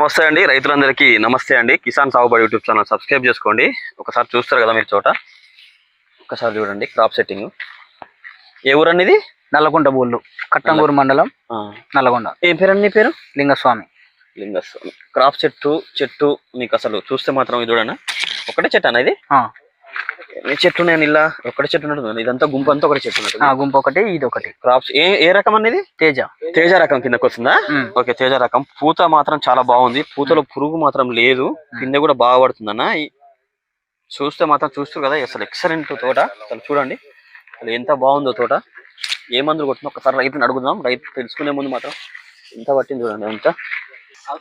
నమస్తే అండి. రైతులందరికీ నమస్తే అండి. కిసాన్ సాగుబడి యూట్యూబ్ ఛానల్ సబ్స్క్రైబ్ చేసుకోండి. ఒకసారి చూస్తారు కదా మీరు చోట. ఒకసారి చూడండి క్రాప్ సెట్టింగ్. ఏ ఊరండి ఇది నల్లకుంట బోళ్ళు కట్టంగూరు మండలం నల్లగొండ ఏం పేరండి నీ పేరు? లింగస్వామి. లింగస్వామి. క్రాప్ చెట్టు చెట్టు మీకు అసలు చూస్తే మాత్రం ఇది చూడనా? ఒకటే చెట్టు ఆ, ఎన్ని చెట్లు నేను ఇలా ఒకటే చెట్టు ఉన్నట్టు ఇదంతా గుంపు అంతా ఒకటే చెట్టు ఆ, ఉన్నట్టు గుంపు ఒకటి ఇది ఒకటి. క్రాప్స్ ఏ ఏ రకం అనేది తేజ. తేజ రకం కిందకు వస్తుందా. ఓకే తేజ రకం. పూత మాత్రం చాలా బాగుంది. పూతలో పురుగు మాత్రం లేదు. కింద కూడా బాగా పడుతుందన్న. ఈ- చూస్తే మాత్రం చూస్తారు కదా అసలు ఎక్సలెంట్ తోట. అసలు చూడండి. అసలు ఎంత బాగుందో తోట. ఏ మందులు కొట్టినా ఒకసారి రైతుని అడుగుదాం. రైతు తెలుసుకునే ముందు మాత్రం ఎంత పట్టింది చూడండి ఎంత.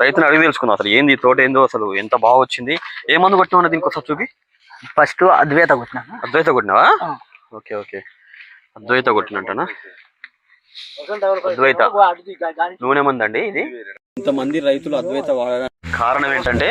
రైతుని అడిగి తెలుసుకుందాం అసలు ఏంది తోట ఏందో అసలు ఎంత బాగా వచ్చింది. ఏ మందు కొట్టినా దీనికి ఒకసారి చూపి. ఫస్ట్ అద్వైత కొట్టినా? అద్వైత కొట్టినావా. Okay okay. అద్వైత కొట్టినట్టనా? అద్వైత. నూనె మంది అండి ఇది. ఇంతమంది రైతులు అద్వైత వాడడానికి కారణం ఏంటంటే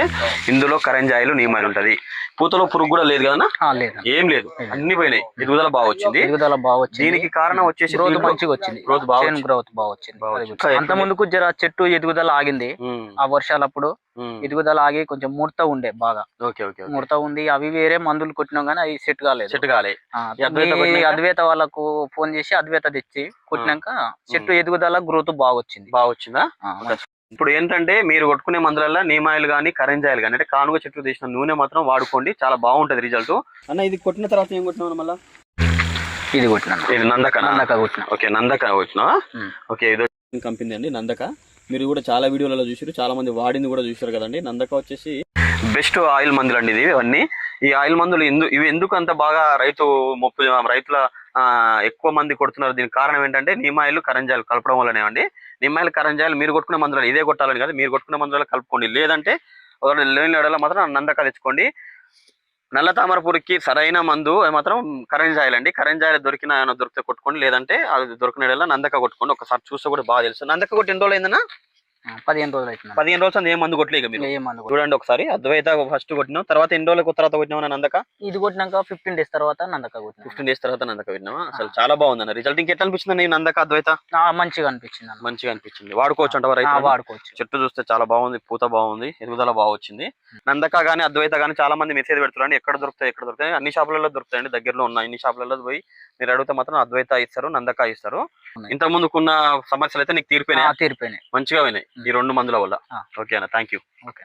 ఇందులో కరెంజాయిలు నియమాలు ఉంటది. పూతలో పురుగు కూడా లేదు కదా లేదు. ఏం లేదు. అన్ని పోయినాయి. ఎదుగుదల బాగా వచ్చింది. ఎదుగుదల బాగా వచ్చింది. దీనికి కారణం వచ్చేసి గ్రోత్ దీంట్లో- మంచిగా వచ్చింది. గ్రోత్ బాగా గ్రోత్ బాగా వచ్చింది. అంత ముందుకు జర చెట్టు ఎదుగుదల ఆగింది. ఆ వర్షాలప్పుడు. ఎదుగుదల ఆగి కొంచెం ముడత ఉండే బాగా. Okay okay. ముడత ఉంది. అవి వేరే మందులు కొట్టినాం కానీ అవి సెట్ కాలేదు. చెట్టు కాలే. ఆ, ఈ అద్వైత వాళ్ళకు ఫోన్ చేసి అద్వైత తెచ్చి కొట్టినాక చెట్టు ఎదుగుదల గ్రోత్ బాగా వచ్చింది. బాగా వచ్చిందా. ఇప్పుడు ఏంటంటే మీరు కొట్టుకునే మందులలో నీమాయిలు కానీ కరెంజాయిలు కానీ అంటే కానుగ చెట్టు తీసిన నూనె మాత్రం వాడుకోండి. చాలా బాగుంటది రిజల్ట్. అన్న ఇది కొట్టిన తర్వాత ఏం కొట్టినావు మళ్ళీ? ఇది కొట్టినా ఇది నందక నందక కొట్టినా. ఓకే నందక ఉమ్. ఓకే ఇది కంపెనీ అండి నందక? మీరు కూడా చాలా వీడియోలలో చూసారు చాలా మంది వాడింది కూడా చూసారు కదండి. నందక వచ్చేసి బెస్ట్ ఆయిల్ మందులు అండి ఇది ఇవన్నీ. ఈ ఆయిల్ మందులు ఎందు ఇవి ఎందుకు అంత బాగా రైతు మొప్పు రైతుల ఆ, ఎక్కువ మంది కొడుతున్నారు? దీనికి కారణం ఏంటంటే నిమ్మాయిలు కరంజాయిలు కలపడం వల్లనే అండి నిమ్మాయిలు కరంజాయిలు మీరు కొట్టుకునే మందులు ఇదే కొట్టాలని కాదు. మీరు కొట్టుకునే మందులు కలుపుకోండి. లేదంటే లేని ఎడలో మాత్రం నందక తెచ్చుకోండి. నల్ల తామరపూరికి సరైన మందు మాత్రం కరెంజాయిల్ అండి. కరెంజాయిల్ దొరికిన దొరికితే కొట్టుకోండి. లేదంటే అది దొరికిన నందక కొట్టుకోండి. ఒకసారి చూస్తే కూడా బాగా తెలుసు. నందక కొట్టి ఎన్ని రోజులు పదిహేను రోజులు అవుతుంది. పదిహేను రోజులు ఏ మందు కొట్టలేక మీరు? ఏ మందు కొట్టినా. చూడండి ఒకసారి అద్వైత ఫస్ట్ కొట్టినాం తర్వాత ఎన్ని రోజులకు తర్వాత కొట్టినావు నందక? ఇది కొట్టినాక ఫిఫ్టీన్ డేస్ తర్వాత నందక కొట్టినా. ఫిఫ్టీన్ డేస్ తర్వాత నందక విన్నావా అసలు చాలా బాగుంది అన్న రిజల్ట్ ఇంకెట్లా అనిపించింది నందక అద్వైత? మంచిగా అనిపించింది మంచిగా అనిపించింది. వాడుకోవచ్చు అంట వాడుకోవచ్చు. చెట్టు చూస్తే చాలా బాగుంది పూత బాగుంది ఎదుగుదల బాగా వచ్చింది. నందక గానీ అద్వైత గానీ చాలా మంది మెసేజ్ పెడుతున్నారు. ఎక్కడ దొరుకుతాయి ఎక్కడ దొరుకుతాయి? అన్ని షాపులలో దొరుకుతాయండి దగ్గరలో ఉన్న అన్ని షాపులలో పోయి మీరు అడిగితే మాత్రం అద్వైత ఇస్తారు నందక ఇస్తారు. ఉన్నాయి. ఇంత ముందుకున్న సమస్యలు అయితే నీకు తీరిపోయినాయి? తీరిపోయినాయి. మంచిగా పోయినాయి. ఈ రెండు మందుల వల్ల. ఓకే అన్న థ్యాంక్ యూ ఓకే.